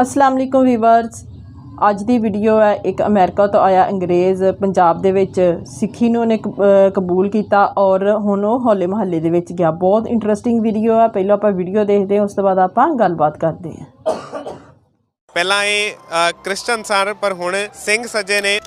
ਅਸਲਾਮ ਅਲੈਕੁਮ viewers. ਅੱਜ ਦੀ video ਹੈ ਇੱਕ ਅਮਰੀਕਾ ਤੋਂ ਆਇਆ ਅੰਗਰੇਜ਼ ਪੰਜਾਬ ਦੇ ਵਿੱਚ ਸਿੱਖੀ ਨੂੰ ਉਹਨੇ ਕਬੂਲ ਕੀਤਾ ਔਰ ਹੁਣ ਉਹ ਹੋਲੇ ਮਹੱਲੇ ਦੇ ਵਿੱਚ ਗਿਆ। ਬਹੁਤ ਇੰਟਰਸਟਿੰਗ ਵੀਡੀਓ ਹੈ ਪਹਿਲਾਂ ਆਪਾਂ ਵੀਡੀਓ ਦੇਖਦੇ ਹਾਂ ਉਸ ਤੋਂ ਬਾਅਦ ਆਪਾਂ ਗੱਲਬਾਤ ਕਰਦੇ ਹਾਂ। ਪਹਿਲਾਂ ਇਹ ਕ੍ਰਿਸਚਨ ਸਨ ਪਰ ਹੁਣ ਸਿੰਘ ਸੱਜੇ ਨੇ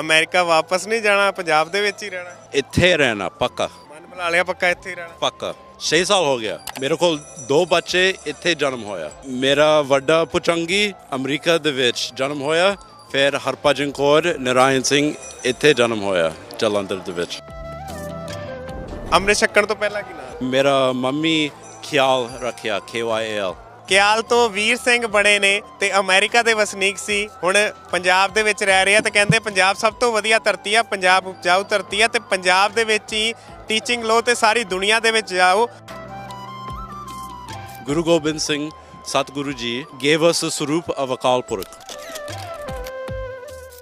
ਅਮਰੀਕਾ ਵਾਪਸ ਨਹੀਂ ਜਾਣਾ ਪੰਜਾਬ ਦੇ ਵਿੱਚ ਹੀ ਰਹਿਣਾ। ਇੱਥੇ ਰਹਿਣਾ ਪੱਕਾ। ਮਨ ਬਣਾ ਲਿਆ ਪੱਕਾ ਇੱਥੇ ਹੀ ਰਹਿਣਾ। ਪੱਕਾ। 6 ਸਾਲ ਹੋ ਗਿਆ। ਮੇਰੇ ਕੋਲ ਦੋ ਬੱਚੇ ਇੱਥੇ ਜਨਮ ਹੋਇਆ। ਮੇਰਾ ਵੱਡਾ ਪੁਚੰਗੀ ਅਮਰੀਕਾ ਦੇ ਵਿੱਚ ਜਨਮ ਹੋਇਆ। ਫਿਰ ਹਰਭਜਨ ਕੌਰ ਨਰਾਇਣ ਸਿੰਘ ਇੱਥੇ ਜਨਮ ਹੋਇਆ ਜਲੰਧਰ ਦੇ ਵਿੱਚ। ਅੰਮ੍ਰਿਤ ਛਕਣ ਤੋਂ ਪਹਿਲਾਂ ਕੀ ਨਾਮ ਮੇਰਾ ਮੰਮੀ ਖਿਆਲ ਰੱਖਿਆ KYL ਕਿਆਲ ਤੋਂ ਵੀਰ ਸਿੰਘ ਬਣੇ ਨੇ ਤੇ ਅਮਰੀਕਾ ਦੇ ਵਸਨੀਕ ਸੀ। ਹੁਣ ਪੰਜਾਬ ਦੇ ਵਿੱਚ ਰਹਿ ਰਹੇ ਆ ਤੇ ਕਹਿੰਦੇ ਪੰਜਾਬ ਸਭ ਤੋਂ ਵਧੀਆ ਧਰਤੀ ਆ ਪੰਜਾਬ ਉਪਜਾਊ ਧਰਤੀ ਆ ਤੇ ਪੰਜਾਬ ਦੇ ਵਿੱਚ ਹੀ ਟੀਚਿੰਗ ਲੋ ਤੇ ਸਾਰੀ ਦੁਨੀਆ ਦੇ ਵਿੱਚ ਜਾਓ Guru Gobind Singh Satguru ji gave us a Sarup of ਪੁਰਖ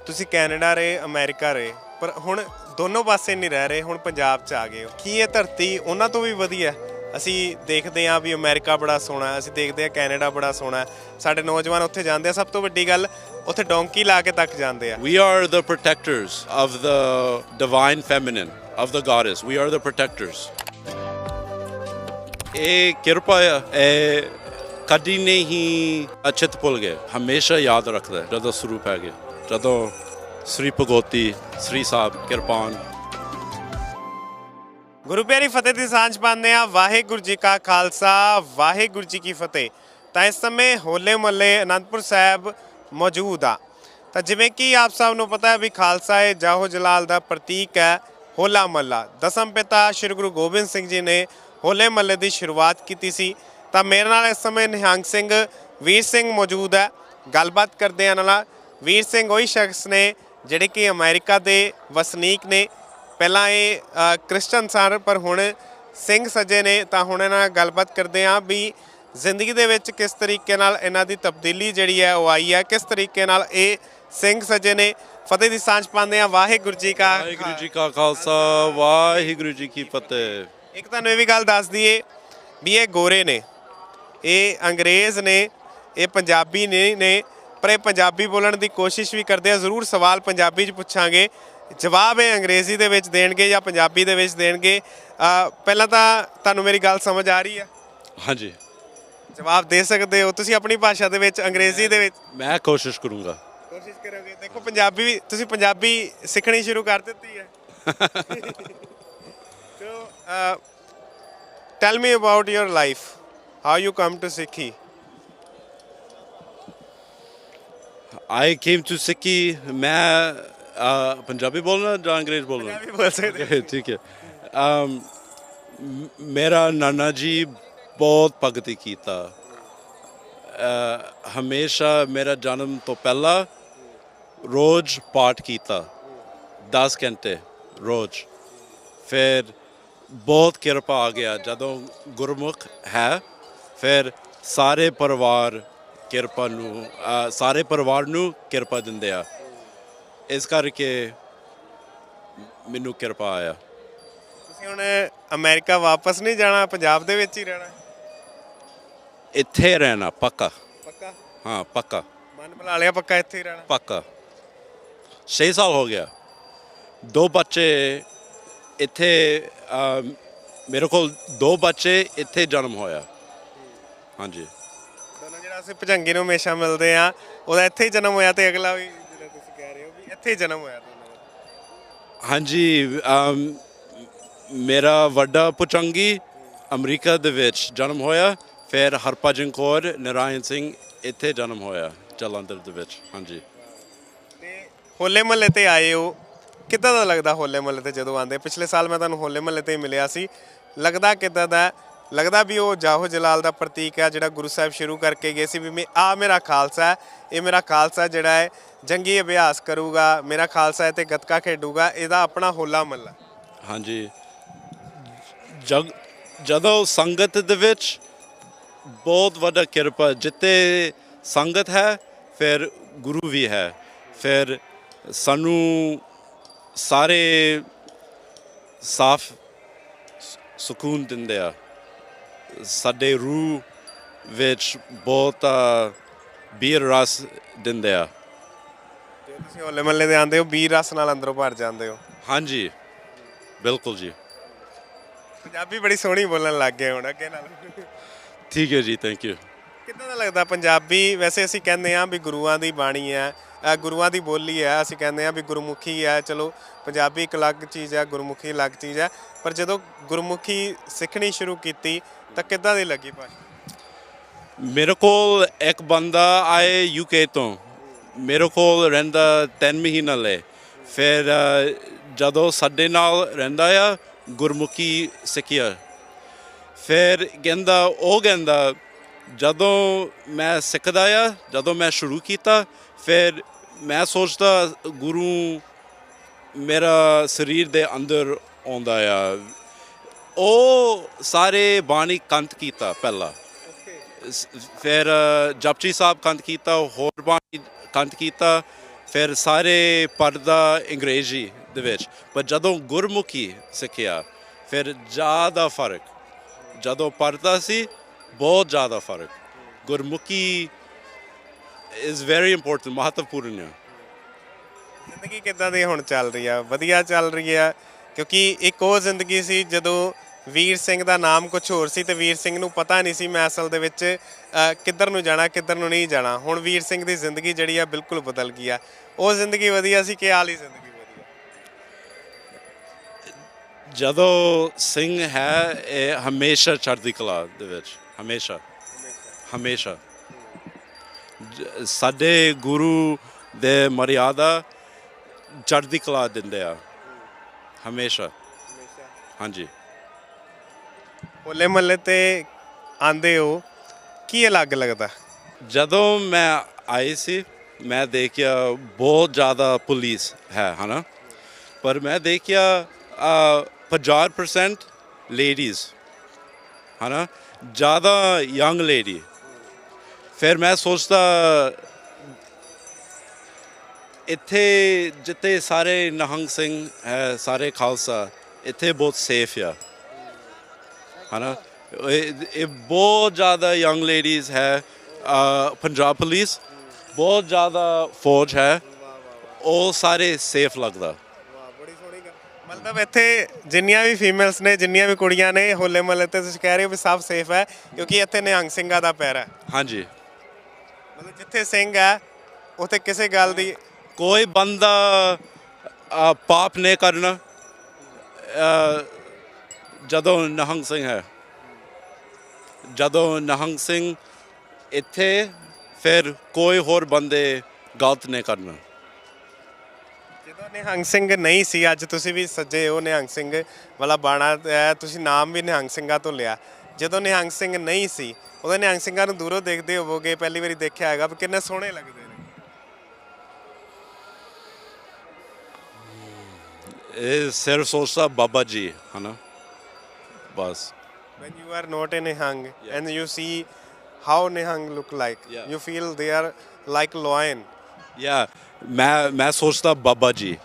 ਤੁਸੀਂ ਕੈਨੇਡਾ ਰਹੇ ਅਮਰੀਕਾ ਰਹੇ ਪਰ ਹੁਣ ਦੋਨੋਂ ਪਾਸੇ ਨਹੀਂ ਰਹਿ ਰਹੇ ਹੁਣ ਪੰਜਾਬ 'ਚ ਆ ਗਏ ਹੋ। ਕੀ ਇਹ ਧਰਤੀ ਉਹਨਾਂ ਤੋਂ ਵੀ ਵਧੀਆ? ਹੈ? ਅਸੀਂ ਦੇਖਦੇ ਹਾਂ ਵੀ ਅਮਰੀਕਾ ਬੜਾ ਸੋਹਣਾ ਹੈ ਅਸੀਂ ਦੇਖਦੇ ਹਾਂ ਕੈਨੇਡਾ ਬੜਾ ਸੋਹਣਾ। ਹੈ ਸਾਡੇ ਨੌਜਵਾਨ ਉੱਥੇ ਜਾਂਦੇ ਆ ਸਭ ਤੋਂ ਵੱਡੀ ਗੱਲ ਉੱਥੇ ਡੋਂਕੀ ਲਾ ਕੇ ਤੱਕ ਜਾਂਦੇ ਆ। We are the protectors of the divine feminine, of the goddess. We are the protectors. ਇਹ ਕਿਰਪਾ ਆ ਇਹ ਕਦੀ ਨਹੀਂ ਅਚਿਤ ਭੁੱਲ ਗਏ ਹਮੇਸ਼ਾ ਯਾਦ ਰੱਖਦਾ ਹੈ ਜਦੋਂ ਸਰੂਪ ਹੈਗੇ ਜਦੋਂ ਸ੍ਰੀ ਭਗਵਤੀ ਸ੍ਰੀ ਸਾਹਿਬ ਕਿਰਪਾਨ ਗੁਰੂ ਪਿਆਰੀ ਫਤਿਹ ਦੀ ਸਾਂਝ ਪਾਉਂਦੇ ਆ ਵਾਹਿਗੁਰੂ ਜੀ ਕਾ ਖਾਲਸਾ ਵਾਹਿਗੁਰੂ ਜੀ ਕੀ ਫਤਿਹ ਤਾਂ ਇਸ ਸਮੇਂ ਹੋਲੇ ਮਹੱਲੇ ਅਨੰਦਪੁਰ ਸਾਹਿਬ ਮੌਜੂਦ ਆ ਤਾਂ ਜਿਵੇਂ ਕਿ ਆਪ ਸਭ ਨੂੰ ਪਤਾ ਹੈ ਵੀ ਖਾਲਸਾ ਇਹ ਜਾਹੋ ਜਲਾਲ ਦਾ ਪ੍ਰਤੀਕ ਹੈ ਹੋਲਾ ਮਹੱਲਾ। ਦਸਮ ਪਿਤਾ ਸ੍ਰੀ ਗੁਰੂ ਗੋਬਿੰਦ ਸਿੰਘ ਜੀ ਨੇ ਹੋਲੇ ਮਹੱਲੇ ਦੀ ਸ਼ੁਰੂਆਤ ਕੀਤੀ ਸੀ। ਤਾਂ ਮੇਰੇ ਨਾਲ ਇਸ ਸਮੇਂ ਨਿਹੰਗ ਸਿੰਘ, ਵੀਰ ਸਿੰਘ ਮੌਜੂਦ ਹੈ। ਗੱਲਬਾਤ ਕਰਦੇ ਆ ਨਾਲ। ਵੀਰ ਸਿੰਘ, ਉਹੀ ਸ਼ਖਸ ਨੇ ਜਿਹੜੇ ਕਿ ਅਮਰੀਕਾ ਦੇ ਵਸਨੀਕ ਨੇ। ਪਹਿਲਾਂ ਇਹ ਕ੍ਰਿਸਚਨ ਸਨ, ਪਰ ਹੁਣ ਸਿੰਘ ਸੱਜੇ ਨੇ। ਤਾਂ ਹੁਣ ਇਹਨਾਂ ਨਾਲ ਗੱਲਬਾਤ ਕਰਦੇ ਹਾਂ ਵੀ ਜ਼ਿੰਦਗੀ ਦੇ ਵਿੱਚ ਕਿਸ ਤਰੀਕੇ ਨਾਲ ਇਹਨਾਂ ਦੀ ਤਬਦੀਲੀ ਜਿਹੜੀ ਹੈ, ਉਹ ਆਈ ਹੈ। ਕਿਸ ਤਰੀਕੇ ਨਾਲ ਇਹ ਸਿੰਘ ਸਜੇ ਨੇ ਫਤਿਹ ਦੀ ਸਾਂਝ ਪਾਉਂਦੇ ਆ ਵਾਹਿਗੁਰੂ ਜੀ ਕਾ ਵਾਹਿਗੁਰੂ ਜੀ ਕਾ ਖਾਲਸਾ ਵਾਹਿਗੁਰੂ ਜੀ ਕੀ ਫਤਿਹ। ਇੱਕ ਤੁਹਾਨੂੰ ਇਹ ਵੀ ਗੱਲ ਦੱਸ ਦਈਏ ਵੀ ਇਹ ਗੋਰੇ ਨੇ ਇਹ ਅੰਗਰੇਜ਼ ਨੇ ਇਹ ਪੰਜਾਬੀ ਨੇ ਨੇ ਪਰ ਇਹ ਪੰਜਾਬੀ ਬੋਲਣ ਦੀ ਕੋਸ਼ਿਸ਼ ਵੀ ਕਰਦੇ ਆ ਜ਼ਰੂਰ ਸਵਾਲ ਪੰਜਾਬੀ 'ਚ ਪੁੱਛਾਂਗੇ ਜਵਾਬ ਇਹ ਅੰਗਰੇਜ਼ੀ ਦੇ ਵਿੱਚ ਦੇਣਗੇ ਜਾਂ ਪੰਜਾਬੀ ਦੇ ਵਿੱਚ ਦੇਣਗੇ। ਪਹਿਲਾਂ ਤਾਂ ਤੁਹਾਨੂੰ ਮੇਰੀ ਗੱਲ ਸਮਝ ਆ ਰਹੀ ਹੈ ਹਾਂਜੀ। ਜਵਾਬ ਦੇ ਸਕਦੇ ਹੋ ਤੁਸੀਂ ਆਪਣੀ ਭਾਸ਼ਾ ਦੇ ਵਿੱਚ ਅੰਗਰੇਜ਼ੀ ਦੇ ਵਿੱਚ? ਮੈਂ ਕੋਸ਼ਿਸ਼ ਕਰੂੰਗਾ। ਕੋਸ਼ਿਸ਼ ਕਰੋਗੇ? ਦੇਖੋ ਪੰਜਾਬੀ ਵੀ ਤੁਸੀਂ ਪੰਜਾਬੀ ਸਿੱਖਣੀ ਸ਼ੁਰੂ ਕਰ ਦਿੱਤੀ ਹੈ। So tell me about your life how you come to Sikhi I came to Sikhi. ਮੈਂ ਅਹ, ਪੰਜਾਬੀ ਬੋਲਣਾ ਜਾਂ ਅੰਗਰੇਜ਼ ਬੋਲਣਾ ਪੰਜਾਬੀ ਬੋਲ ਸਕਦੇ ਹੋ। ਠੀਕ ਹੈ ਅਮ, ਮ- ਮੇਰਾ ਨਾਨਾ ਜੀ ਬਹੁਤ ਭਗਤੀ ਕੀਤਾ ਹਮੇਸ਼ਾ ਮੇਰਾ ਜਨਮ ਤੋਂ ਪਹਿਲਾਂ ਰੋਜ਼ ਪਾਠ ਕੀਤਾ। 10 ਘੰਟੇ ਰੋਜ਼। ਫਿਰ ਬਹੁਤ ਕਿਰਪਾ ਆ ਗਿਆ ਜਦੋਂ ਗੁਰਮੁਖ ਹੈ। ਫਿਰ ਸਾਰੇ ਪਰਿਵਾਰ ਕਿਰਪਾ ਨੂੰ ਸਾਰੇ ਪਰਿਵਾਰ ਨੂੰ ਕਿਰਪਾ ਦਿੰਦੇ ਆ। ਇਸ ਕਰਕੇ ਮੈਨੂੰ ਕਿਰਪਾ ਆਇਆ। ਤੁਸੀਂ ਹੁਣ ਅਮਰੀਕਾ ਵਾਪਸ ਨਹੀਂ ਜਾਣਾ ਪੰਜਾਬ ਦੇ ਵਿੱਚ ਹੀ ਰਹਿਣਾ? ਇੱਥੇ ਰਹਿਣਾ ਪੱਕਾ। ਪੱਕਾ? ਹਾਂ ਪੱਕਾ। ਮਨ ਬਣਾ ਲਿਆ ਪੱਕਾ ਇੱਥੇ ਹੀ ਰਹਿਣਾ? ਪੱਕਾ। 6 ਸਾਲ ਹੋ ਗਿਆ। ਦੋ ਬੱਚੇ ਇੱਥੇ ਮੇਰੇ ਕੋਲ ਦੋ ਬੱਚੇ ਇੱਥੇ ਜਨਮ ਹੋਇਆ। ਹਾਂਜੀ। ਦੋਨੋਂ ਜਿਹੜਾ ਅਸੀਂ ਭਜੰਗੀ ਨੂੰ ਹਮੇਸ਼ਾ ਮਿਲਦੇ ਆ ਉਹਦਾ ਇੱਥੇ ਹੀ ਜਨਮ ਹੋਇਆ ਤੇ ਅਗਲਾ ਵੀ ਜਿਹੜਾ ਤੁਸੀਂ ਕਹਿ ਰਹੇ ਹੋ ਵੀ ਇੱਥੇ ਹੀ ਜਨਮ ਹੋਇਆ ਹਾਂਜੀ ਮੇਰਾ ਵੱਡਾ ਪੁਚੰਗੀ ਅਮਰੀਕਾ ਦੇ ਵਿੱਚ ਜਨਮ ਹੋਇਆ। ਫਿਰ ਹਰਭਜਨ ਕੌਰ ਨਰਾਇਣ ਸਿੰਘ ਇੱਥੇ ਜਨਮ ਹੋਇਆ ਜਲੰਧਰ ਦੇ ਵਿੱਚ। ਹਾਂਜੀ। ਹੋਲੇ ਮਹੱਲੇ ਤੇ ਆਏ ਹੋ, ਕਿੱਦਾਂ ਦਾ ਲੱਗਦਾ ਹੋਲੇ ਮਹੱਲੇ ਤੇ ਜਦੋਂ ਆਉਂਦੇ? ਪਿਛਲੇ ਸਾਲ ਮੈਂ ਤੁਹਾਨੂੰ ਹੋਲੇ ਮਹੱਲੇ ਤੇ ਹੀ ਮਿਲਿਆ ਸੀ। ਲੱਗਦਾ ਕਿੱਦਾਂ ਦਾ? ਲੱਗਦਾ ਵੀ ਉਹ ਜਾਹੋ ਜਲਾਲ ਦਾ ਪ੍ਰਤੀਕ ਹੈ ਜਿਹੜਾ ਗੁਰੂ ਸਾਹਿਬ ਸ਼ੁਰੂ ਕਰਕੇ ਗਏ ਸੀ ਵੀ ਮੈਂ ਆ ਮੇਰਾ ਖਾਲਸਾ ਹੈ, ਇਹ ਮੇਰਾ ਖਾਲਸਾ ਜਿਹੜਾ ਹੈ, ਜੰਗੀ ਅਭਿਆਸ ਕਰੂਗਾ, ਮੇਰਾ ਖਾਲਸਾ ਹੈ ਤੇ ਗੱਤਕਾ ਖੇਡੂਗਾ, ਇਹਦਾ ਆਪਣਾ ਹੋਲਾ ਮਹੱਲਾ। ਹਾਂਜੀ। ਜਗ ਜਦੋਂ ਸੰਗਤ ਦੇ ਵਿੱਚ ਬਹੁਤ ਵੱਡਾ ਕਿਰਪਾ ਜਿੱਤੇ ਸੰਗਤ ਹੈ, ਫਿਰ ਗੁਰੂ ਵੀ ਹੈ, ਫਿਰ ਸਾਨੂੰ ਸਾਰੇ ਸਾਫ਼ ਸਕੂਨ ਦਿੰਦੇ ਆ। ਸਾਡੇ ਰੂਹ ਵਿੱਚ ਬਹੁਤ ਬੀਰ ਰਸ ਦਿੰਦੇ ਆ। ਜੇ ਤੁਸੀਂ ਹੋਲੇ ਮਹੱਲੇ ਦੇ ਆਂਦੇ ਹੋ ਵੀਰ ਰਸ ਨਾਲ ਅੰਦਰੋਂ ਭਰ ਜਾਂਦੇ ਹੋ? ਹਾਂਜੀ ਬਿਲਕੁਲ ਜੀ। ਪੰਜਾਬੀ ਬੜੀ ਸੋਹਣੀ ਬੋਲਣ ਲੱਗ ਗਏ ਹੁਣ ਅੱਗੇ ਨਾਲ। ਠੀਕ ਹੈ ਜੀ ਥੈਂਕ ਯੂ ਕਿੱਦਾਂ ਦਾ ਲੱਗਦਾ ਪੰਜਾਬੀ? ਵੈਸੇ ਅਸੀਂ ਕਹਿੰਦੇ ਆ ਵੀ ਗੁਰੂਆਂ ਦੀ ਬਾਣੀ ਹੈ ਗੁਰੂਆਂ ਦੀ ਬੋਲੀ ਹੈ, ਅਸੀਂ ਕਹਿੰਦੇ ਆ ਵੀ ਗੁਰਮੁਖੀ ਹੈ, ਚਲੋ ਪੰਜਾਬੀ ਇੱਕ ਅਲੱਗ ਚੀਜ਼ ਹੈ, ਗੁਰਮੁਖੀ ਅਲੱਗ ਚੀਜ਼ ਹੈ, ਪਰ ਜਦੋਂ ਗੁਰਮੁਖੀ ਸਿੱਖਣੀ ਸ਼ੁਰੂ ਕੀਤੀ ਤਾਂ ਕਿੱਦਾਂ ਦੀ ਲੱਗੀ ਭਾਸ਼ਾ ਮੇਰੇ ਕੋਲ ਇੱਕ ਬੰਦਾ ਆਏ ਯੂਕੇ ਤੋਂ, ਮੇਰੇ ਕੋਲ ਰਹਿੰਦਾ 3 ਮਹੀਨਾ ਲੈ ਫਿਰ ਜਦੋਂ ਸਾਡੇ ਨਾਲ ਰਹਿੰਦਾ ਆ, ਗੁਰਮੁਖੀ ਸਿੱਖਿਆ, ਫਿਰ ਕਹਿੰਦਾ, ਉਹ ਕਹਿੰਦਾ, ਜਦੋਂ ਮੈਂ ਸਿੱਖਦਾ ਆ, ਜਦੋਂ ਮੈਂ ਸ਼ੁਰੂ ਕੀਤਾ, ਫਿਰ ਮੈਂ ਸੋਚਦਾ ਗੁਰੂ ਮੇਰਾ ਸਰੀਰ ਦੇ ਅੰਦਰ ਆਉਂਦਾ ਆ। ਉਹ ਸਾਰੇ ਬਾਣੀ ਕੰਤ ਕੀਤਾ ਪਹਿਲਾਂ। ਫਿਰ ਅ, ਜਪਜੀ ਸਾਹਿਬ ਕੰਤ ਕੀਤਾ ਹੋਰ ਬਾਣੀ ਕੰਤ ਕੀਤਾ ਫਿਰ ਸਾਰੇ ਪੜਦਾ ਅੰਗਰੇਜ਼ੀ ਦੇ ਵਿੱਚ। ਪਰ ਜਦੋਂ ਗੁਰਮੁਖੀ ਸਿੱਖਿਆ ਫਿਰ ਜ਼ਿਆਦਾ ਫ਼ਰਕ। ਜਦੋਂ ਪੜਦਾ ਸੀ ਬਹੁਤ ਜ਼ਿਆਦਾ ਫ਼ਰਕ। ਗੁਰਮੁਖੀ ਇਜ਼ ਵੈਰੀ ਇੰਪੋਰਟੈਂਟ ਮਹੱਤਵਪੂਰਨ ਹੈ ਜ਼ਿੰਦਗੀ ਕਿੱਦਾਂ ਦੀ ਹੁਣ ਚੱਲ ਰਹੀ ਆ? ਵਧੀਆ ਚੱਲ ਰਹੀ ਆ ਕਿਉਂਕਿ ਇੱਕ ਉਹ ਜ਼ਿੰਦਗੀ ਸੀ ਜਦੋਂ ਵੀਰ ਸਿੰਘ ਦਾ ਨਾਮ ਕੁਝ ਹੋਰ ਸੀ ਤੇ ਵੀਰ ਸਿੰਘ ਨੂੰ ਪਤਾ ਨਹੀਂ ਸੀ ਮੈਂ ਅਸਲ ਦੇ ਵਿੱਚ ਅ, ਕਿੱਧਰ ਨੂੰ ਜਾਣਾ ਕਿੱਧਰ ਨੂੰ ਨਹੀਂ ਜਾਣਾ। ਹੁਣ ਵੀਰ ਸਿੰਘ ਦੀ ਜ਼ਿੰਦਗੀ ਜਿਹੜੀ ਆ ਬਿਲਕੁਲ ਬਦਲ ਗਈ ਆ। ਉਹ ਜ਼ਿੰਦਗੀ ਵਧੀਆ ਸੀ ਕਿ ਆਲੀ ਜ਼ਿੰਦਗੀ ਵਧੀਆ? ਜਦੋਂ ਸਿੰਘ ਹੈ ਇਹ ਹਮੇਸ਼ਾ ਚੜ੍ਹਦੀ ਕਲਾ ਦੇ ਵਿੱਚ ਹਮੇਸ਼ਾ ਹਮੇਸ਼ਾ। ਸਾਡੇ ਗੁਰੂ ਦੇ ਮਰਿਆਦਾ ਚੜ੍ਹਦੀ ਕਲਾ ਦਿੰਦੇ ਆ। ਹਮੇਸ਼ਾ। ਹਾਂਜੀ। ਹੋਲੇ ਮਹੱਲੇ ਤੇ ਆਂਦੇ ਹੋ ਕੀ ਅਲੱਗ ਲੱਗਦਾ? ਜਦੋਂ ਮੈਂ ਆਈ ਸੀ ਮੈਂ ਦੇਖਿਆ ਬਹੁਤ ਜ਼ਿਆਦਾ ਪੁਲਿਸ ਹੈ ਹਨਾ? ਪਰ ਮੈਂ ਦੇਖਿਆ ਅ, 50% ਲੇਡੀਜ਼ ਹਨਾ? ਜ਼ਿਆਦਾ ਯੰਗ ਲੇਡੀ ਫਿਰ ਮੈਂ ਸੋਚਦਾ ਇੱਥੇ ਜਿੱਥੇ ਸਾਰੇ ਨਿਹੰਗ ਸਿੰਘ ਹੈ ਸਾਰੇ ਖਾਲਸਾ ਇੱਥੇ ਬਹੁਤ ਸੇਫ ਆ। ਹਨਾ? ਇਹ ਬਹੁਤ ਜ਼ਿਆਦਾ ਯੰਗ ਲੇਡੀਜ਼ ਹੈ ਪੰਜਾਬ ਪੁਲਿਸ ਬਹੁਤ ਜ਼ਿਆਦਾ ਫੌਜ ਹੈ ਉਹ ਸਾਰੇ ਸੇਫ ਲੱਗਦਾ। ਮਤਲਬ ਇੱਥੇ ਜਿੰਨੀਆਂ ਵੀ ਫੀਮੇਲਸ ਨੇ ਜਿੰਨੀਆਂ ਵੀ ਕੁੜੀਆਂ ਨੇ ਹੋਲੇ ਮਹੱਲੇ ਤੇ ਤੁਸੀਂ ਕਹਿ ਰਹੇ ਹੋ ਵੀ ਸਭ ਸੇਫ ਹੈ ਕਿਉਂਕਿ ਇੱਥੇ ਨਿਹੰਗ ਸਿੰਘਾਂ ਦਾ ਪੈਰ ਹੈ। ਹਾਂਜੀ। ਮਤਲਬ ਜਿੱਥੇ ਸਿੰਘ ਹੈ ਉੱਥੇ ਕਿਸੇ ਗੱਲ ਦੀ ਕੋਈ ਬੰਦਾ ਅ, ਪਾਪ ਨਹੀਂ ਕਰਨਾ। ਅ, ਜਦੋਂ ਨਿਹੰਗ ਸਿੰਘ ਹੈ। ਜਦੋਂ ਨਿਹੰਗ ਸਿੰਘ ਇੱਥੇ ਫਿਰ ਕੋਈ ਹੋਰ ਬੰਦੇ ਗਲਤ ਨਹੀਂ ਕਰਨਾ। ਜਦੋਂ ਨਿਹੰਗ ਸਿੰਘ ਨਹੀਂ ਸੀ ਅੱਜ ਤੁਸੀਂ ਵੀ ਸੱਜੇ ਹੋ ਨਿਹੰਗ ਸਿੰਘ ਵਾਲਾ ਬਾਣਾ ਤੁਸੀਂ ਨਾਮ ਵੀ ਨਿਹੰਗ ਸਿੰਘਾਂ ਤੋਂ ਲਿਆ। ਜਦੋਂ ਨਿਹੰਗ ਸਿੰਘ ਨਹੀਂ ਸੀ ਉਹਦੇ ਨਿਹੰਗ ਸਿੰਘਾਂ ਨੂੰ ਦੂਰੋਂ ਦੇਖਦੇ ਹੋਵੋਗੇ ਪਹਿਲੀ ਵਾਰੀ ਦੇਖਿਆ ਹੈਗਾ ਵੀ ਕਿੰਨੇ ਸੋਹਣੇ ਲੱਗਦੇ ਨੇ। ਇਹ ਸਿਰਫ ਸੋਚਦਾ ਬਾਬਾ ਜੀ ਹਨਾ? ਬਸ। When you are not a nihang and you see how nihang look like Yeah. you feel they are like lion. ਮੈਂ ਮੈਂ ਸੋਚਦਾ ਬਾਬਾ ਜੀ।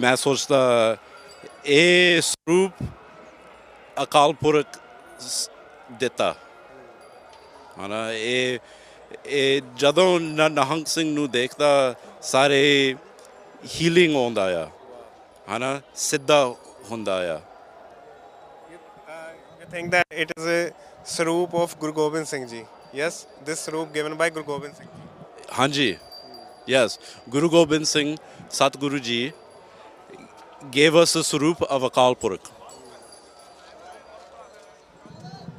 ਮੈਂ ਸੋਚਦਾ ਇਹ ਸਰੂਪ ਅਕਾਲ ਪੁਰਖ ਦਿੱਤਾ ਹਨਾ ਇਹ ਇਹ ਜਦੋਂ ਨ- ਨਿਹੰਗ ਸਿੰਘ ਨੂੰ ਦੇਖਦਾ ਸਾਰੇ ਹੀਲਿੰਗ ਆਉਂਦਾ ਆ ਹਨਾ ਸਿੱਧਾ ਹੁੰਦਾ ਆ think that it is a saroop of guru gobind singh ji yes this saroop given by guru gobind singh ji ਹਾਂਜੀ yes Guru Gobind Singh Satguru ji gave us a Sarup of Akal Purakh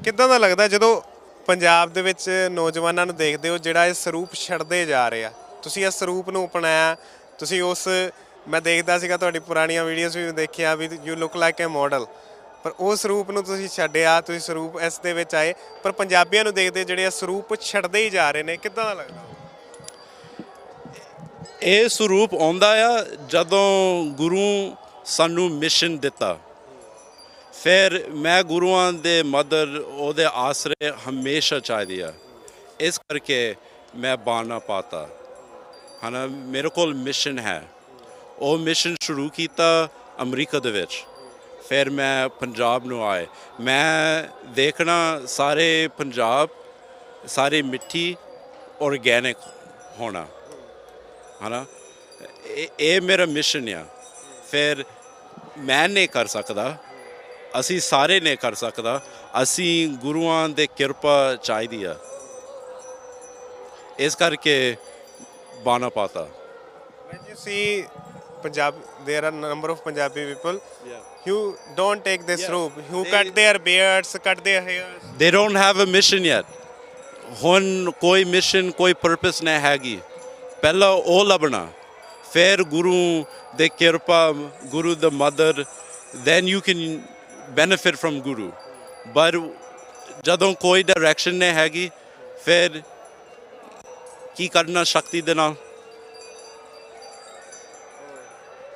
ਕਿੱਦਾਂ ਦਾ ਲੱਗਦਾ ਜਦੋਂ ਪੰਜਾਬ ਦੇ ਵਿੱਚ ਨੌਜਵਾਨਾਂ ਨੂੰ ਦੇਖਦੇ ਹੋ ਜਿਹੜਾ ਇਹ ਸਰੂਪ ਛੱਡਦੇ ਜਾ ਰਹੇ ਆ? ਤੁਸੀਂ ਇਸ ਸਰੂਪ ਨੂੰ ਅਪਣਾਇਆ, ਤੁਸੀਂ ਉਸ, ਮੈਂ ਦੇਖਦਾ ਸੀਗਾ ਤੁਹਾਡੀ ਪੁਰਾਣੀਆਂ ਵੀਡੀਓਜ਼ ਵੀ ਦੇਖਿਆ ਵੀ you look like a model ਪਰ ਉਸ ਸਰੂਪ ਨੂੰ ਤੁਸੀਂ ਛੱਡਿਆ, ਤੁਸੀਂ ਸਰੂਪ ਇਸ ਦੇ ਵਿੱਚ ਆਏ, ਪਰ ਪੰਜਾਬੀਆਂ ਨੂੰ ਦੇਖਦੇ ਜਿਹੜੇ ਆ ਸਰੂਪ ਛੱਡਦੇ ਹੀ ਜਾ ਰਹੇ ਨੇ, ਕਿੱਦਾਂ ਦਾ ਲੱਗਦਾ? ਇਹ ਸਰੂਪ ਆਉਂਦਾ ਆ ਜਦੋਂ ਗੁਰੂ ਸਾਨੂੰ ਮਿਸ਼ਨ ਦਿੱਤਾ। ਫਿਰ ਮੈਂ ਗੁਰੂਆਂ ਦੇ ਮਦਰ, ਉਹਦੇ ਆਸਰੇ ਹਮੇਸ਼ਾ ਚਾਹੀਦੀ ਆ। ਇਸ ਕਰਕੇ ਮੈਂ ਬਾਣਾ ਪਾਤਾ। ਹਨਾ, ਮੇਰੇ ਕੋਲ ਮਿਸ਼ਨ ਹੈ। ਉਹ ਮਿਸ਼ਨ ਸ਼ੁਰੂ ਕੀਤਾ ਅਮਰੀਕਾ ਦੇ ਵਿੱਚ। ਫਿਰ ਮੈਂ ਪੰਜਾਬ ਨੂੰ ਆਏ। ਮੈਂ ਦੇਖਣਾ ਸਾਰੇ ਪੰਜਾਬ, ਸਾਰੇ ਮਿੱਠੀ ਆਰਗੈਨਿਕ ਹੋਣਾ। ਹਨਾ, ਇਹ ਇਹ ਮੇਰਾ ਮਿਸ਼ਨ ਆ। ਫਿਰ ਮੈਂ ਨਹੀਂ ਕਰ ਸਕਦਾ। ਅਸੀਂ ਸਾਰੇ ਨੇ ਕਰ ਸਕਦਾ ਅਸੀਂ ਗੁਰੂਆਂ ਦੇ ਕਿਰਪਾ ਚਾਹੀਦੀ ਆ ਇਸ ਕਰਕੇ ਬਾਣਾ ਪਾਤਾ When you see Punjab, there are number of Punjabi people who don't take this Yeah. route, who They- cut their beards, cut their hairs. they don't have a mission yet ਹੁਣ ਕੋਈ ਮਿਸ਼ਨ ਕੋਈ purpose ਨਹੀਂ ਹੈਗੀ ਪਹਿਲਾਂ ਉਹ ਲੱਭਣਾ ਫਿਰ ਗੁਰੂ ਦੇ ਕਿਰਪਾ ਗੁਰੂ ਦਾ ਮਦਰ then you can benefit from guru. But ਜਦੋਂ ਕੋਈ ਡਾਇਰੈਕਸ਼ਨ ਨਹੀਂ ਹੈਗੀ ਫਿਰ ਕੀ ਕਰਨਾ ਸ਼ਕਤੀ ਦੇ ਨਾਲ?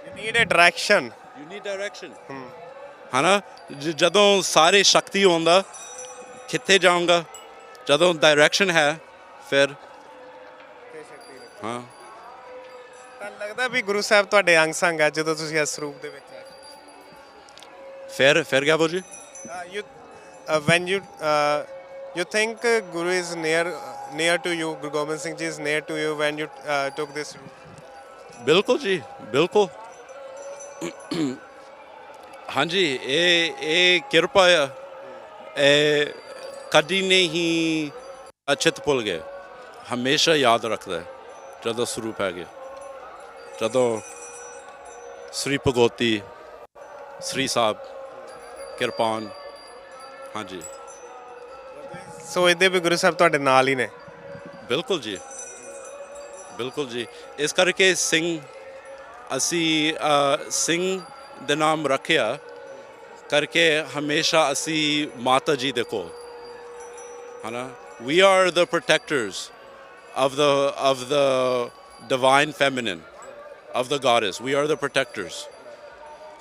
You need a direction. You need direction ਹਨਾ? ਜਦੋਂ ਸਾਰੇ ਸ਼ਕਤੀ ਹੁੰਦਾ ਕਿੱਥੇ ਜਾਊਂਗਾ? ਜਦੋਂ ਡਾਇਰੈਕਸ਼ਨ ਹੈ ਫਿਰ ਹਾਂ? ਤਾਂ ਲੱਗਦਾ ਵੀ ਗੁਰੂ ਸਾਹਿਬ ਤੁਹਾਡੇ ਅੰਗ ਸੰਗ ਹੈ ਜਦੋਂ ਤੁਸੀਂ ਇਸ ਰੂਪ ਦੇ ਵਿੱਚ? ਫਿਰ ਫਿਰ ਗਿਆ ਬੋਜੀ Uh, you uh, when you uh, you think uh, Guru is near near to you, Guru Gobind Singh Ji is near to you when you uh, took this route. ਬਿਲਕੁਲ ਜੀ ਬਿਲਕੁਲ ਹਾਂਜੀ ਇਹ ਇਹ ਕਿਰਪਾ ਆ ਇਹ ਕਦੀ ਨਹੀਂ ਅਚਿਤ ਭੁੱਲ ਗਏ ਹਮੇਸ਼ਾ ਯਾਦ ਰੱਖਦਾ ਹੈ ਜਦੋਂ ਸਰੂਪ ਹੈਗੇ ਜਦੋਂ ਸ੍ਰੀ ਭਗਵਤੀ ਸ੍ਰੀ ਸਾਹਿਬ ਕਿਰਪਾਨ ਹਾਂਜੀ ਸੋ ਇਹਦੇ ਵੀ ਗੁਰੂ ਸਾਹਿਬ ਤੁਹਾਡੇ ਨਾਲ ਹੀ ਨੇ ਬਿਲਕੁਲ ਜੀ ਬਿਲਕੁਲ ਜੀ ਇਸ ਕਰਕੇ ਸਿੰਘ ਅਸੀਂ ਸਿੰਘ ਦੇ ਨਾਮ ਰੱਖਿਆ ਕਰਕੇ ਹਮੇਸ਼ਾ ਅਸੀਂ ਮਾਤਾ ਜੀ ਦੇ ਕੋਲ ਹਨਾ we are the protectors of the of the divine feminine of the goddess we are the protectors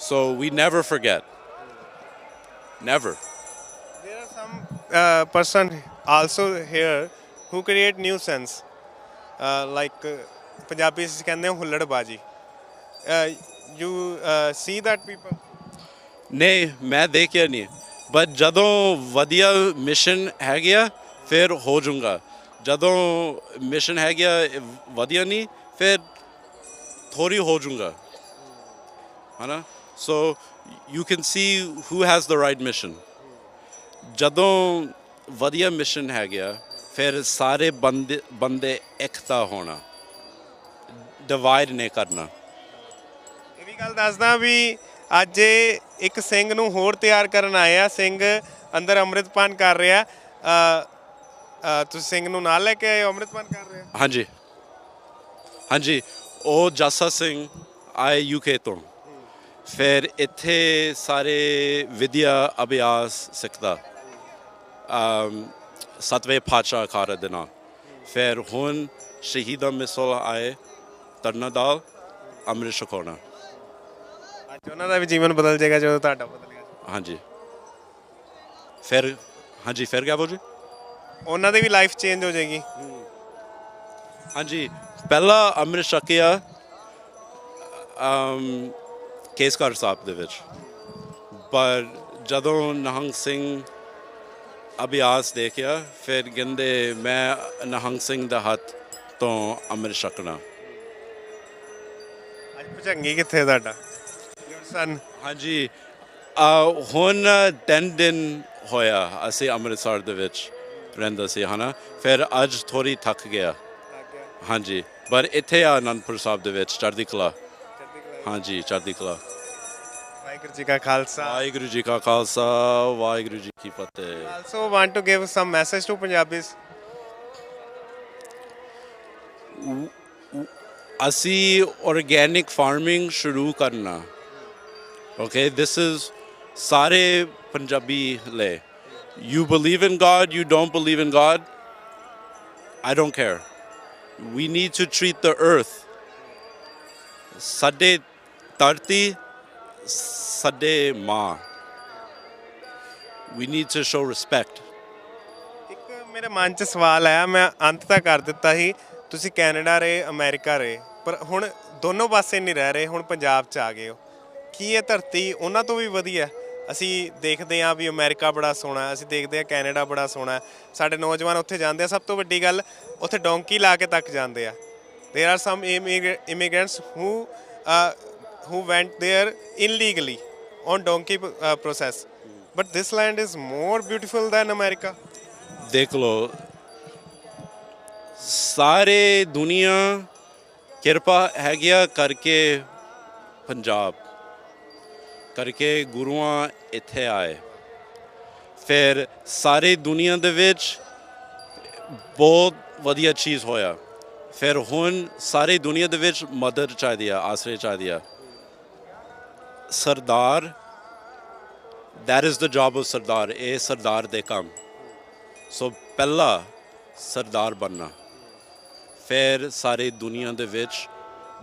so we never forget never There are some uh, person also here who create nuisance uh, like uh, ਚ ਕਹਿੰਦੇ ਆ ਹੁੱਲੜਬਾਜੀ uh, you uh, see that people ਨਹੀਂ ਮੈਂ ਦੇਖਿਆ ਨਹੀਂ but ਜਦੋਂ ਵਧੀਆ mission ਹੈ ਗਿਆ ਫਿਰ ਹੋ ਜਾਊਗਾ ਜਦੋਂ ਮਿਸ਼ਨ ਹੈ ਗਿਆ ਵਧੀਆ ਨਹੀਂ ਫਿਰ ਥੋੜੀ ਹੋ ਜਾਊਗਾ ਹਨਾ so you can see who has the right mission ਜਦੋਂ ਵਧੀਆ ਮਿਸ਼ਨ ਹੈ ਗਿਆ ਫਿਰ ਸਾਰੇ ਬੰਦੇ ਬੰਦੇ ਇਕਤਾ ਹੋਣਾ। ਡਿਵਾਈਡ ਨਹੀਂ ਕਰਨਾ। ਇਹ ਵੀ ਗੱਲ ਦੱਸਦਾ ਵੀ ਅੱਜ ਇੱਕ ਸਿੰਘ ਨੂੰ ਹੋਰ ਤਿਆਰ ਕਰਨ ਆਏ ਆ ਸਿੰਘ ਅੰਦਰ ਅੰਮ੍ਰਿਤਪਾਨ ਕਰ ਰਿਹਾ। ਤੁਸੀਂ ਸਿੰਘ ਨੂੰ ਨਾਲ ਲੈ ਕੇ ਅੰਮ੍ਰਿਤਪਾਨ ਕਰ ਰਹੇ। ਹੋ ਹਾਂਜੀ। ਹਾਂਜੀ। ਉਹ ਜਾਸਾ ਸਿੰਘ ਆਏ ਯੂਕੇ ਤੋਂ। ਫਿਰ ਇੱਥੇ ਸਾਰੇ ਵਿਦਿਆ ਅਭਿਆਸ ਸਿੱਖਦਾ। ਅਮ ਸਤਵੇਂ ਪਾਤਸ਼ਾਹ ਅਖਾੜਾ ਦੇ ਨਾਲ। ਫਿਰ ਹੁਣ ਸ਼ਹੀਦਾਂ ਮਿਸਲ ਆਏ ਤਰਨਾਦਾਲ ਅੰਮ੍ਰਿਤ ਛਕਾਉਣਾ ਅੱਜ ਉਹਨਾਂ ਦਾ ਵੀ ਜੀਵਨ ਬਦਲ ਜਾਏਗਾ ਜਦੋਂ ਤੁਹਾਡਾ ਬਦਲ ਗਿਆ। ਹਾਂਜੀ। ਫਿਰ ਹਾਂਜੀ ਫਿਰ ਗਿਆ ਬੋਲ ਜੀ ਉਹਨਾਂ ਦੀ ਵੀ ਲਾਈਫ ਚੇਂਜ ਹੋ ਜਾਏਗੀ। ਹਾਂਜੀ। ਪਹਿਲਾ ਅੰਮ੍ਰਿਤ ਛਕਿਆ। ਅਮ ਕੇਸਗੜ੍ਹ ਸਾਹਿਬ ਦੇ ਵਿੱਚ। ਪਰ ਜਦੋਂ ਨਿਹੰਗ ਸਿੰਘ ਅਭਿਆਸ ਦੇਖਿਆ ਫਿਰ ਕਹਿੰਦੇ ਮੈਂ ਨਿਹੰਗ ਸਿੰਘ ਦਾ ਹੱਥ ਤੋਂ ਅੰਮ੍ਰਿਤ ਛਕਣਾ। ਅੱਜ ਭਜੰਗੀ ਕਿੱਥੇ ਤੁਹਾਡਾ? ਸਨ ਹਾਂਜੀ। ਹੁਣ ਤਿੰਨ ਦਿਨ ਹੋਇਆ ਅਸੀਂ ਅੰਮ੍ਰਿਤਸਰ ਦੇ ਵਿੱਚ ਰਹਿੰਦਾ ਸੀ ਹਨਾ? ਫਿਰ ਅੱਜ ਥੋੜੀ ਥੱਕ ਗਿਆ। ਹਾਂਜੀ। ਪਰ ਇੱਥੇ ਆ ਅਨੰਦਪੁਰ ਸਾਹਿਬ ਦੇ ਵਿੱਚ ਚੜ੍ਹਦੀ ਕਲਾ। ਹਾਂਜੀ ਚੜ੍ਹਦੀ ਕਲਾ ਵਾਹਿਗੁਰੂ ਜੀ ਕਾ ਖਾਲਸਾ ਵਾਹਿਗੁਰੂ ਜੀ ਕਾ ਖਾਲਸਾ ਵਾਹਿਗੁਰੂ ਜੀ ਕੀ Fateh also want to give some message to Punjabis ਅਸੀਂ ਆਰਗੈਨਿਕ ਫਾਰਮਿੰਗ ਸ਼ੁਰੂ ਕਰਨਾ ਓਕੇ ਥਿਸ ਇਜ਼ ਸਾਰੇ ਪੰਜਾਬੀ ਲਈ you believe in God you don't believe in God I don't care. We need to treat the earth. ਸਾਡੇ ਧਰਤੀ ਸਾਡੇ ਮਾਂ। We need to show respect. ਇੱਕ ਮੇਰੇ ਮਨ 'ਚ ਸਵਾਲ ਆਇਆ ਮੈਂ ਅੰਤ ਤਾਂ ਕਰ ਦਿੱਤਾ ਸੀ ਤੁਸੀਂ ਕੈਨੇਡਾ ਰਹੇ ਅਮਰੀਕਾ ਰਹੇ ਪਰ ਹੁਣ ਦੋਨੋਂ ਪਾਸੇ ਨਹੀਂ ਰਹਿ ਰਹੇ ਹੁਣ ਪੰਜਾਬ 'ਚ ਆ ਗਏ ਹੋ। ਕੀ ਇਹ ਧਰਤੀ ਉਹਨਾਂ ਤੋਂ ਵੀ ਵਧੀਆ? ਅਸੀਂ ਦੇਖਦੇ ਹਾਂ ਵੀ ਅਮਰੀਕਾ ਬੜਾ ਸੋਹਣਾ ਅਸੀਂ ਦੇਖਦੇ ਹਾਂ ਕੈਨੇਡਾ ਬੜਾ ਸੋਹਣਾ। ਸਾਡੇ ਨੌਜਵਾਨ ਉੱਥੇ ਜਾਂਦੇ ਆ ਸਭ ਤੋਂ ਵੱਡੀ ਗੱਲ ਉੱਥੇ ਡੋਂਕੀ ਲਾ ਕੇ ਤੱਕ ਜਾਂਦੇ ਆ। There are some immig- immigrants who uh, who went there illegally on donkey uh, process. But this land is more beautiful than america. ਦੇਖ ਲਓ ਸਾਰੇ ਦੁਨੀਆ ਕਿਰਪਾ ਹੈਗਿਆ ਕਰਕੇ ਪੰਜਾਬ ਕਰਕੇ ਗੁਰੂਆਂ ਇੱਥੇ ਆਏ ਫਿਰ ਸਾਰੇ ਦੁਨੀਆ ਦੇ ਵਿੱਚ ਬਹੁਤ ਵਧੀਆ ਚੀਜ਼ ਹੋਇਆ ਫਿਰ ਹੁਣ ਸਾਰੇ ਦੁਨੀਆ ਦੇ ਵਿੱਚ ਮਦਦ ਚਾਹੀਦੀ ਆ ਆਸਰੇ ਚਾਹੀਦੀ ਆ ਸਰਦਾਰ that is the job of ਸਰਦਾਰ ਇਹ ਸਰਦਾਰ ਦੇ ਕੰਮ। ਸੋ ਪਹਿਲਾ ਸਰਦਾਰ ਬਣਨਾ। ਫਿਰ ਸਾਰੇ ਦੁਨੀਆ ਦੇ ਵਿੱਚ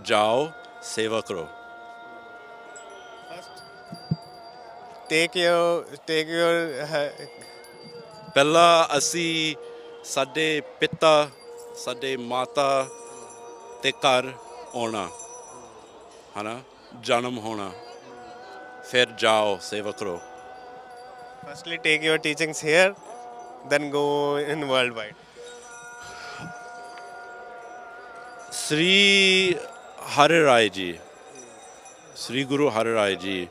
ਜਾਓ ਸੇਵਾ ਕਰੋ। Your take your uh, ਪਹਿਲਾ ਅਸੀਂ ਸਾਡੇ ਪਿਤਾ ਸਾਡੇ ਮਾਤਾ ਤੇ ਘਰ ਆਉਣਾ। ਹਨਾ? ਜਨਮ ਹੋਣਾ। ਫਿਰ ਜਾਓ ਸੇਵਾ ਕਰੋ firstly take your teachings here then go in worldwide. ਸ੍ਰੀ ਹਰਿ ਰਾਏ ਜੀ ਸ੍ਰੀ ਗੁਰੂ ਹਰਿ ਰਾਏ ਜੀ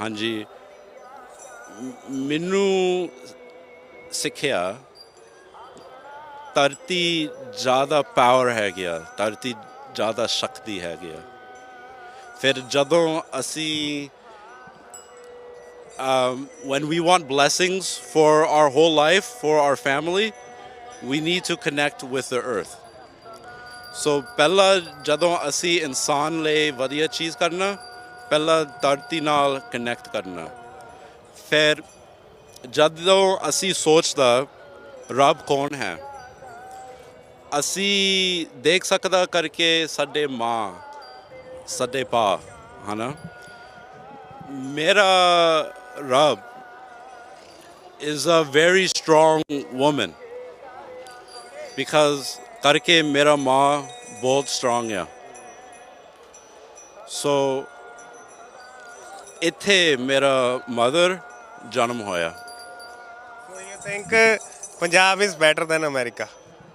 ਹਾਂਜੀ ਮੈਨੂੰ ਸਿੱਖਿਆ ਧਰਤੀ ਜ਼ਿਆਦਾ ਪਾਵਰ ਹੈ ਗਿਆ ਧਰਤੀ ਜ਼ਿਆਦਾ ਸ਼ਕਤੀ ਹੈ ਗਿਆ ਫਿਰ ਜਦੋਂ ਅਸੀਂ um, when we want blessings for our whole life, for our family, we need to connect with the earth. ਸੋ ਪਹਿਲਾਂ ਜਦੋਂ ਅਸੀਂ ਇਨਸਾਨ ਲਈ ਵਧੀਆ ਚੀਜ਼ ਕਰਨਾ ਪਹਿਲਾਂ ਧਰਤੀ ਨਾਲ ਕਨੈਕਟ ਕਰਨਾ ਫਿਰ ਜਦੋਂ ਅਸੀਂ ਸੋਚਦਾ ਰੱਬ ਕੌਣ ਹੈ ਅਸੀਂ ਦੇਖ ਸਕਦਾ ਕਰਕੇ ਸਾਡੇ ਮਾਂ ਸਾਡੇ ਪਾ ਹਨਾ ਮੇਰਾ ਰੱਬ is a very strong woman because ਕਰਕੇ ਮੇਰਾ ਮਾਂ ਬਹੁਤ ਸਟਰੋਂਗ ਆ ਸੋ ਇੱਥੇ ਮੇਰਾ ਮਦਰ ਜਨਮ ਹੋਇਆ so you think uh, punjab is better than america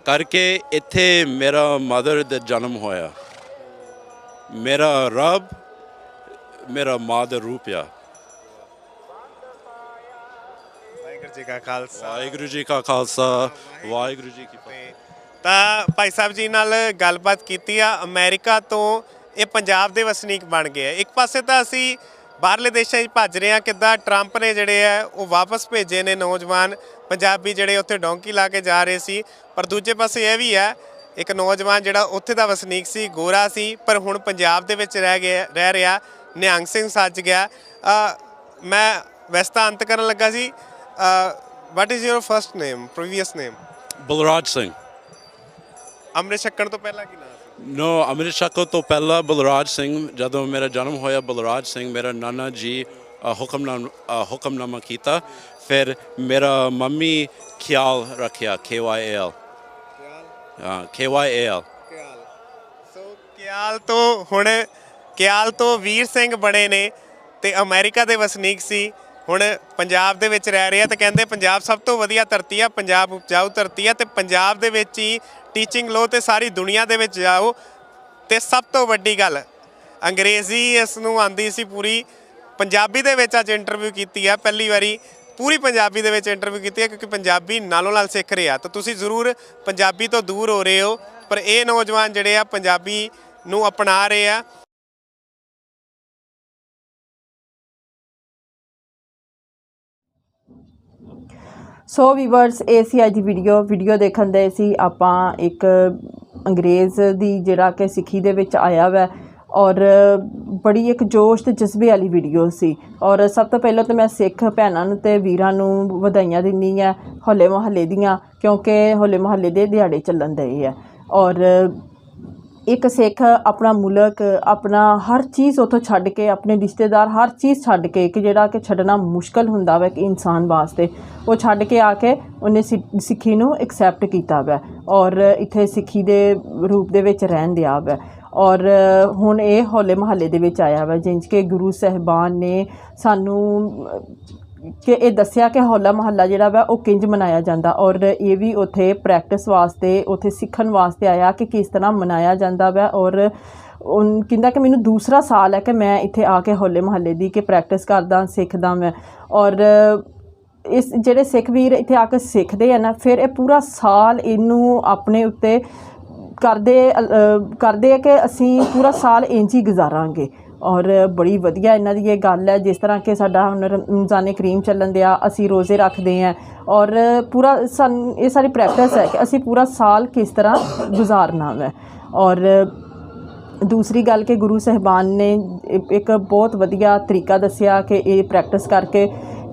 ਕਰਕੇ ਇੱਥੇ ਮੇਰਾ ਮਦਰ ਦਾ ਜਨਮ ਹੋਇਆ ਮੇਰਾ ਰੱਬ ਮੇਰਾ ਮਾਂ ਦਾ ਰੂਪ ਆ ਜੀ ਕਾ ਖਾਲਸਾ। ਵਾਹਿਗੁਰੂ ਜੀ ਕਾ ਖਾਲਸਾ ਵਾਹਿਗੁਰੂ ਜੀ ਕੀ ਫਤਿਹ। ਤਾਂ ਭਾਈ ਸਾਹਿਬ ਜੀ ਨਾਲ ਗੱਲਬਾਤ ਕੀਤੀ ਆ ਅਮਰੀਕਾ ਤੋਂ ਇਹ ਪੰਜਾਬ ਦੇ ਵਸਨੀਕ ਬਣ ਗਏ ਆ। ਇੱਕ ਪਾਸੇ ਤਾਂ ਅਸੀਂ ਬਾਹਰਲੇ ਦੇਸ਼ਾਂ 'ਚ ਭੱਜ ਰਹੇ ਆ ਕਿੱਦਾਂ ਟਰੰਪ ਨੇ ਜਿਹੜੇ ਆ ਉਹ ਵਾਪਸ ਭੇਜੇ ਨੇ ਨੌਜਵਾਨ ਪੰਜਾਬੀ ਜਿਹੜੇ ਉੱਥੇ ਡੌਂਕੀ ਲਾ ਕੇ ਜਾ ਰਹੇ ਸੀ। ਪਰ ਦੂਜੇ ਪਾਸੇ ਇਹ ਵੀ ਹੈ ਇੱਕ ਨੌਜਵਾਨ ਜਿਹੜਾ ਉੱਥੇ ਦਾ ਵਸਨੀਕ ਸੀ ਗੋਰਾ ਸੀ ਪਰ ਹੁਣ ਪੰਜਾਬ ਦੇ ਵਿੱਚ ਰਹਿ ਗਿਆ ਰਹਿ ਰਿਹਾ ਨਿਹੰਗ ਸਿੰਘ ਸੱਜ ਗਿਆ। ਮੈਂ ਵੈਸੇ ਤਾਂ ਅੰਤ ਕਰਨ ਲੱਗਾ ਸੀ। What is your first name previous name Balraj Singh ਅੰਮ੍ਰਿਤ ਛਕਣ ਤੋਂ ਪਹਿਲਾਂ ਕੀ ਨਾਮ ਸੀ? ਨੋ ਅੰਮ੍ਰਿਤ ਛਕੋ ਤੋਂ ਪਹਿਲਾਂ ਬਲਰਾਜ ਸਿੰਘ ਜਦੋਂ ਮੇਰਾ ਜਨਮ ਹੋਇਆ ਬਲਰਾਜ ਸਿੰਘ ਮੇਰਾ ਨਾਨਾ ਜੀ ਅ, ਹੁਕਮਨਾਮ ਅ, ਹੁਕਮਨਾਮਾ ਕੀਤਾ। ਫਿਰ ਮੇਰਾ ਮੰਮੀ ਖਿਆਲ ਰੱਖਿਆ K Y L K Y L Kayal ਸੋ ਕਿਆਲ ਤੋਂ ਹੁਣ ਕਿਆਲ ਤੋਂ ਵੀਰ ਸਿੰਘ ਬਣੇ ਨੇ ਤੇ ਅਮਰੀਕਾ ਦੇ ਵਸਨੀਕ ਸੀ। ਹੁਣ ਪੰਜਾਬ ਦੇ ਵਿੱਚ ਰਹਿ ਰਹੇ ਆ ਤੇ ਕਹਿੰਦੇ ਪੰਜਾਬ ਸਭ ਤੋਂ ਵਧੀਆ ਧਰਤੀ ਆ, ਪੰਜਾਬ ਉਪਜਾਊ ਧਰਤੀ ਆ ਤੇ ਪੰਜਾਬ ਦੇ ਵਿੱਚ ਹੀ ਟੀਚਿੰਗ ਲੋ ਤੇ ਸਾਰੀ ਦੁਨੀਆ ਦੇ ਵਿੱਚ ਜਾਓ ਤੇ ਸਭ ਤੋਂ ਵੱਡੀ ਗੱਲ, ਅੰਗਰੇਜ਼ੀ ਇਸ ਨੂੰ ਆਂਦੀ ਸੀ ਪੂਰੀ, ਪੰਜਾਬੀ ਦੇ ਵਿੱਚ ਅੱਜ ਇੰਟਰਵਿਊ ਕੀਤੀ ਆ, ਪਹਿਲੀ ਵਾਰੀ ਪੂਰੀ ਪੰਜਾਬੀ ਦੇ ਵਿੱਚ ਇੰਟਰਵਿਊ ਕੀਤੀ ਹੈ ਕਿਉਂਕਿ ਪੰਜਾਬੀ ਨਾਲੋਂ ਨਾਲ ਸਿੱਖ ਰਹੇ ਆ ਤਾਂ ਤੁਸੀਂ ਜ਼ਰੂਰ ਪੰਜਾਬੀ ਤੋਂ ਦੂਰ ਹੋ ਰਹੇ ਹੋ, ਪਰ ਇਹ ਨੌਜਵਾਨ ਜਿਹੜੇ ਆ ਪੰਜਾਬੀ ਨੂੰ ਅਪਣਾ ਰਹੇ ਆ ਸੋ ਵੀਵਰਸ ਇਹ ਸੀ ਅੱਜ ਦੀ ਵੀਡੀਓ ਵੀਡੀਓ ਦੇਖਣ ਦੇ ਸੀ ਆਪਾਂ ਇੱਕ ਅੰਗਰੇਜ਼ ਦੀ ਜਿਹੜਾ ਕਿ ਸਿੱਖੀ ਦੇ ਵਿੱਚ ਆਇਆ ਵੈ ਔਰ ਬੜੀ ਇੱਕ ਜੋਸ਼ ਤੇ ਜਜ਼ਬੇ ਵਾਲੀ ਵੀਡੀਓ ਸੀ। ਔਰ ਸਭ ਤੋਂ ਪਹਿਲਾਂ ਤਾਂ ਮੈਂ ਸਿੱਖ ਭੈਣਾਂ ਨੂੰ ਤੇ ਵੀਰਾਂ ਨੂੰ ਵਧਾਈਆਂ ਦਿੰਨੀ ਆ ਹੋਲੇ ਮਹੱਲੇ ਦੀਆਂ, ਕਿਉਂਕਿ ਹੋਲੇ ਮਹੱਲੇ ਦੇ ਦਿਹਾੜੇ ਚੱਲਣ ਦੇ ਆ। ਔਰ ਇੱਕ ਸਿੱਖ ਆਪਣਾ ਮੁਲਕ, ਆਪਣਾ ਹਰ ਚੀਜ਼ ਉਥੋਂ ਛੱਡ ਕੇ, ਆਪਣੇ ਰਿਸ਼ਤੇਦਾਰ ਹਰ ਚੀਜ਼ ਛੱਡ ਕੇ ਕਿ ਜਿਹੜਾ ਕਿ ਛੱਡਣਾ ਮੁਸ਼ਕਲ ਹੁੰਦਾ ਵਾ ਕਿ ਇਨਸਾਨ ਵਾਸਤੇ, ਉਹ ਛੱਡ ਕੇ ਆ ਕੇ ਉਹਨੇ ਸਿ- ਸਿੱਖੀ ਨੂੰ ਐਕਸੈਪਟ ਕੀਤਾ ਵਾ ਔਰ ਇੱਥੇ ਸਿੱਖੀ ਦੇ ਰੂਪ ਦੇ ਵਿੱਚ ਰਹਿਣ ਦਿਆ ਵਾ ਔਰ ਹੁਣ ਇਹ ਹੌਲੇ ਮਹੱਲੇ ਦੇ ਵਿੱਚ ਆਇਆ ਵਾ ਜਿੰਜ ਕਿ ਗੁਰੂ ਸਾਹਿਬਾਨ ਨੇ ਸਾਨੂੰ ਕਿ ਇਹ ਦੱਸਿਆ ਕਿ ਹੋਲਾ ਮਹੱਲਾ ਜਿਹੜਾ ਵਾ ਉਹ ਕਿੰਜ ਮਨਾਇਆ ਜਾਂਦਾ ਔਰ ਇਹ ਵੀ ਉੱਥੇ ਪ੍ਰੈਕਟਿਸ ਵਾਸਤੇ, ਉੱਥੇ ਸਿੱਖਣ ਵਾਸਤੇ ਆਇਆ ਕਿ ਕਿਸ ਤਰ੍ਹਾਂ ਮਨਾਇਆ ਜਾਂਦਾ ਵਾ ਔਰ ਉਹ ਕਹਿੰਦਾ ਕਿ ਮੈਨੂੰ ਦੂਸਰਾ ਸਾਲ ਹੈ ਕਿ ਮੈਂ ਇੱਥੇ ਆ ਕੇ ਹੋਲੇ ਮਹੱਲੇ ਦੀ ਕਿ ਪ੍ਰੈਕਟਿਸ ਕਰਦਾ, ਸਿੱਖਦਾ ਮੈਂ ਔਰ ਇਸ ਜਿਹੜੇ ਸਿੱਖ ਵੀਰ ਇੱਥੇ ਆ ਕੇ ਸਿੱਖਦੇ ਆ ਨਾ, ਫਿਰ ਇਹ ਪੂਰਾ ਸਾਲ ਇਹਨੂੰ ਆਪਣੇ ਉੱਤੇ ਕਰਦੇ ਕਰਦੇ ਆ ਕਿ ਅਸੀਂ ਪੂਰਾ ਸਾਲ ਇੰਝ ਹੀ ਗੁਜ਼ਾਰਾਂਗੇ। ਔਰ ਬੜੀ ਵਧੀਆ ਇਹਨਾਂ ਦੀ ਇਹ ਗੱਲ ਹੈ, ਜਿਸ ਤਰ੍ਹਾਂ ਕਿ ਸਾਡਾ ਹੁਣ ਰਮਜ਼ਾਨੇ ਕਰੀਮ ਚੱਲਣ ਦਿਆ, ਅਸੀਂ ਰੋਜ਼ੇ ਰੱਖਦੇ ਆ ਔਰ ਪੂਰਾ ਸਾਨੂੰ, ਇਹ ਸਾਰੀ ਪ੍ਰੈਕਟਿਸ ਹੈ ਕਿ ਅਸੀਂ ਪੂਰਾ ਸਾਲ ਕਿਸ ਤਰ੍ਹਾਂ ਗੁਜ਼ਾਰਨਾ ਹੈ ਔਰ ਦੂਸਰੀ ਗੱਲ ਕਿ ਗੁਰੂ ਸਾਹਿਬਾਨ ਨੇ ਇ- ਇੱਕ ਬਹੁਤ ਵਧੀਆ ਤਰੀਕਾ ਦੱਸਿਆ ਕਿ ਇਹ ਪ੍ਰੈਕਟਿਸ ਕਰਕੇ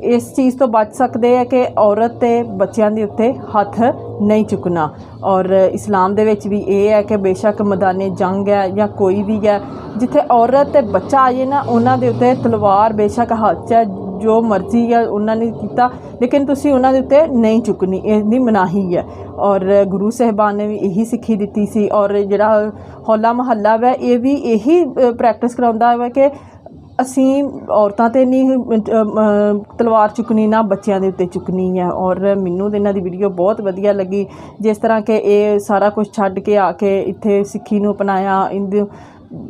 ਇਸ ਚੀਜ਼ ਤੋਂ ਬਚ ਸਕਦੇ ਆ ਕਿ ਔਰਤ ਤੇ ਬੱਚਿਆਂ ਦੇ ਉੱਤੇ ਹੱਥ ਨਹੀਂ ਚੁੱਕਣਾ। ਔਰ ਇਸਲਾਮ ਦੇ ਵਿੱਚ ਵੀ ਇਹ ਹੈ ਕਿ ਬੇਸ਼ੱਕ ਮੈਦਾਨੇ ਜੰਗ ਹੈ ਜਾਂ ਕੋਈ ਵੀ ਹੈ, ਜਿੱਥੇ ਔਰਤ ਤੇ ਬੱਚਾ ਆਏ ਨਾ, ਉਹਨਾਂ ਦੇ ਉੱਤੇ ਤਲਵਾਰ ਬੇਸ਼ੱਕ ਹੱਥ 'ਚ ਹੈ, ਜੋ ਮਰਜ਼ੀ ਹੈ, ਉਹਨਾਂ ਨੇ ਕੀਤਾ, ਲੇਕਿਨ ਤੁਸੀਂ ਉਹਨਾਂ ਦੇ ਉੱਤੇ ਨਹੀਂ ਚੁੱਕਣੀ, ਇਹਦੀ ਮਨਾਹੀ ਹੈ। ਔਰ ਗੁਰੂ ਸਾਹਿਬਾਨ ਨੇ ਵੀ ਇਹੀ ਸਿੱਖੀ ਦਿੱਤੀ ਸੀ, ਔਰ ਜਿਹੜਾ ਹੋਲਾ ਮਹੱਲਾ ਵੈ, ਇਹ ਵੀ ਇਹੀ ਪ੍ਰੈਕਟਿਸ ਕਰਾਉਂਦਾ ਹੈ ਕਿ ਅਸੀਂ ਔਰਤਾਂ ਤੇ ਨਹੀਂ ਤਲਵਾਰ ਚੁੱਕਣੀ, ਨਾ ਬੱਚਿਆਂ ਦੇ ਉੱਤੇ ਚੁੱਕਣੀ ਹੈ। ਔਰ ਮੈਨੂੰ ਤੇ ਇਹਨਾਂ ਦੀ ਵੀਡੀਓ ਬਹੁਤ ਵਧੀਆ ਲੱਗੀ। ਜਿਸ ਤਰ੍ਹਾਂ ਕਿ ਇਹ ਸਾਰਾ ਕੁਝ ਛੱਡ ਕੇ ਆ ਕੇ ਇੱਥੇ ਸਿੱਖੀ ਨੂੰ ਅਪਣਾਇਆ ਇਹਦੇ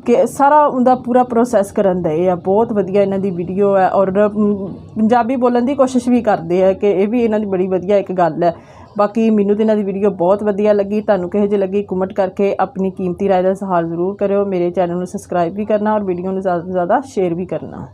ਕਿ ਸਾਰਾ ਉਹਦਾ ਪੂਰਾ ਪ੍ਰੋਸੈਸ ਕਰਨ ਦਾ ਇਹ ਆ। ਬਹੁਤ ਵਧੀਆ ਇਹਨਾਂ ਦੀ ਵੀਡੀਓ ਹੈ। ਔਰ ਪੰਜਾਬੀ ਬੋਲਣ ਦੀ ਕੋਸ਼ਿਸ਼ ਵੀ ਕਰਦੇ ਆ ਕਿ ਇਹ ਵੀ ਇਹਨਾਂ ਦੀ ਬੜੀ ਵਧੀਆ ਇੱਕ ਗੱਲ ਹੈ। ਬਾਕੀ ਮੈਨੂੰ ਤੇ ਇਹਨਾਂ ਦੀ ਵੀਡੀਓ ਬਹੁਤ ਵਧੀਆ ਲੱਗੀ। ਤੁਹਾਨੂੰ ਕਿਹੋ ਜਿਹੀ ਲੱਗੀ ਕਮੈਂਟ ਕਰਕੇ ਆਪਣੀ ਕੀਮਤੀ ਰਾਏ ਦਾ ਸਹਾਰ ਜ਼ਰੂਰ ਕਰਿਓ। ਮੇਰੇ ਚੈਨਲ ਨੂੰ ਸਬਸਕ੍ਰਾਈਬ ਵੀ ਕਰਨਾ ਔਰ ਵੀਡੀਓ ਨੂੰ ਜ਼ਿਆਦਾ ਤੋਂ ਜ਼ਿਆਦਾ ਸ਼ੇਅਰ ਵੀ ਕਰਨਾ।